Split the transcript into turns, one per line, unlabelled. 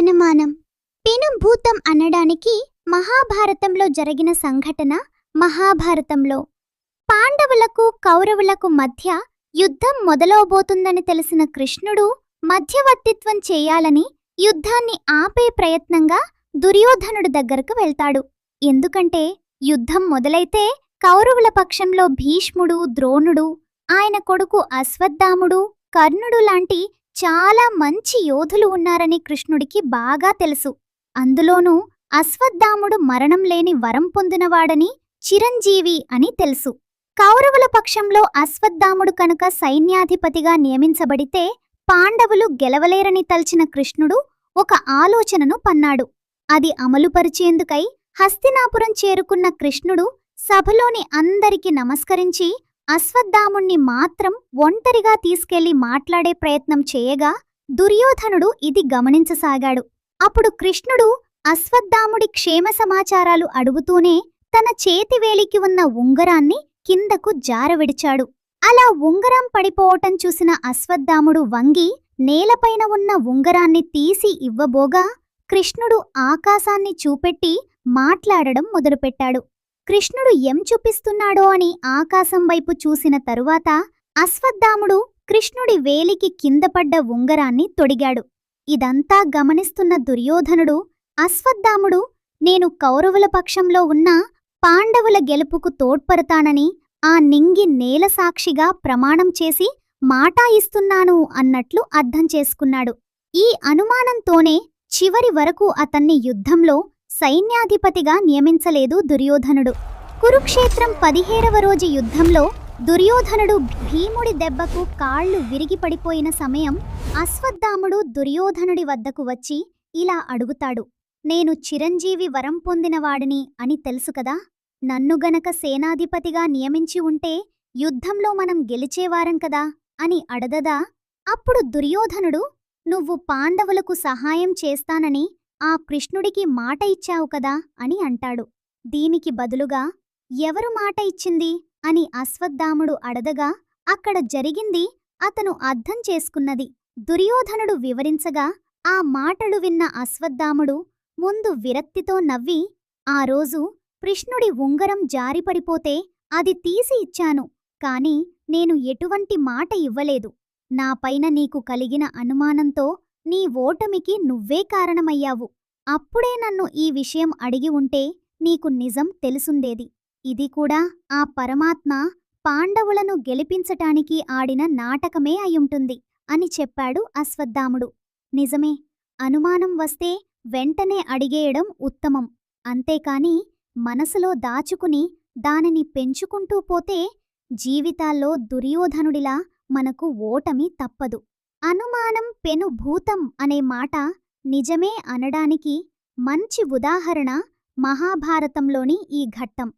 అనుమానం. పెనుభూతం అనడానికి మహాభారతంలో జరిగిన సంఘటన మహాభారతంలో. పాండవులకు కౌరవులకు మధ్య యుద్ధం మొదలవబోతుందని తెలిసిన కృష్ణుడు మధ్యవర్తిత్వం చేయాలని యుద్ధాన్ని ఆపే ప్రయత్నంగా దుర్యోధనుడు దగ్గరకు వెళ్తాడు. ఎందుకంటే యుద్ధం మొదలైతే కౌరవుల పక్షంలో భీష్ముడు ద్రోణుడు ఆయన కొడుకు అశ్వత్థాముడు కర్ణుడు లాంటి చాలా మంచి యోధులు ఉన్నారని కృష్ణుడికి బాగా తెలుసు. అందులోనూ అశ్వత్థాముడు మరణం లేని వరం పొందినవాడని చిరంజీవి అని తెలుసు. కౌరవుల పక్షంలో అశ్వత్థాముడు కనుక సైన్యాధిపతిగా నియమించబడితే పాండవులు గెలవలేరని తల్చిన కృష్ణుడు ఒక ఆలోచనను పన్నాడు. అది అమలుపరిచేందుకై హస్తినాపురం చేరుకున్న కృష్ణుడు సభలోని అందరికి నమస్కరించి అశ్వత్థాముణ్ణి మాత్రం ఒంటరిగా తీసుకెళ్ళి మాట్లాడే ప్రయత్నం చేయగా దుర్యోధనుడు ఇది గమనించసాగాడు. అప్పుడు కృష్ణుడు అశ్వత్థాముడి క్షేమ సమాచారాలు అడుగుతూనే తన చేతివేలికి ఉన్న ఉంగరాన్ని కిందకు జారవిడిచాడు. అలా ఉంగరం పడిపోవటం చూసిన అశ్వత్థాముడు వంగి నేలపైన ఉన్న ఉంగరాన్ని తీసి ఇవ్వబోగా కృష్ణుడు ఆకాశాన్ని చూపెట్టి మాట్లాడడం మొదలుపెట్టాడు. కృష్ణుడు ఎం చూపిస్తున్నాడో అని ఆకాశం వైపు చూసిన తరువాత అశ్వత్థాముడు కృష్ణుడి వేలికి కిందపడ్డ ఉంగరాన్ని తొడిగాడు. ఇదంతా గమనిస్తున్న దుర్యోధనుడు అశ్వత్థాముడు నేను కౌరవుల పక్షంలో ఉన్న పాండవుల గెలుపుకు తోడ్పడతానని ఆ నింగి నేల సాక్షిగా ప్రమాణం చేసి మాటా ఇస్తున్నాను అన్నట్లు అర్థం చేసుకున్నాడు. ఈ అనుమానంతోనే చివరి వరకు అతన్ని యుద్ధంలో సైన్యాధిపతిగా నియమించలేదు దుర్యోధనుడు. కురుక్షేత్రం పదిహేడవ రోజు యుద్ధంలో దుర్యోధనుడు భీముడి దెబ్బకు కాళ్ళు విరిగి పడిపోయిన సమయం అశ్వత్థాముడు దుర్యోధనుడి వద్దకు వచ్చి ఇలా అడుగుతాడు నేను చిరంజీవి వరం పొందినవాడిని అని తెలుసు కదా నన్ను గనక సేనాధిపతిగా నియమించి ఉంటే యుద్ధంలో మనం గెలిచేవారం కదా అని అడదదా? అప్పుడు దుర్యోధనుడు నువ్వు పాండవులకు సహాయం చేస్తానని ఆ కృష్ణుడికి మాట ఇచ్చావు కదా అని అంటాడు. దీనికి బదులుగా ఎవరు మాట ఇచ్చింది? అని అశ్వత్థాముడు అడదగా అక్కడ జరిగింది అతను అర్థం చేసుకున్నది. దుర్యోధనుడు వివరించగా ఆ మాటలు విన్న అశ్వత్థాముడు ముందు విరక్తితో నవ్వి ఆ రోజు కృష్ణుడి ఉంగరం జారిపడిపోతే అది తీసి ఇచ్చాను కాని నేను ఎటువంటి మాట ఇవ్వలేదు. నాపైన నీకు కలిగిన అనుమానంతో నీ ఓటమికి నువ్వే కారణమయ్యావు. అప్పుడే నన్ను ఈ విషయం అడిగి ఉంటే నీకు నిజం తెలుసుండేది. ఇది కూడా ఆ పరమాత్మ పాండవులను గెలిపించటానికి ఆడిన నాటకమే అయుంటుంది అని చెప్పాడు అశ్వత్థాముడు. నిజమే అనుమానం వస్తే వెంటనే అడిగేయడం ఉత్తమం. అంతేకాని మనసులో దాచుకుని దానిని పెంచుకుంటూ పోతే జీవితాల్లో దుర్యోధనుడిలా మనకు ఓటమి తప్పదు. అనుమానం పెను భూతం అనే మాట నిజమే అనడానికి మంచి ఉదాహరణ మహాభారతంలోని ఈ ఘట్టం.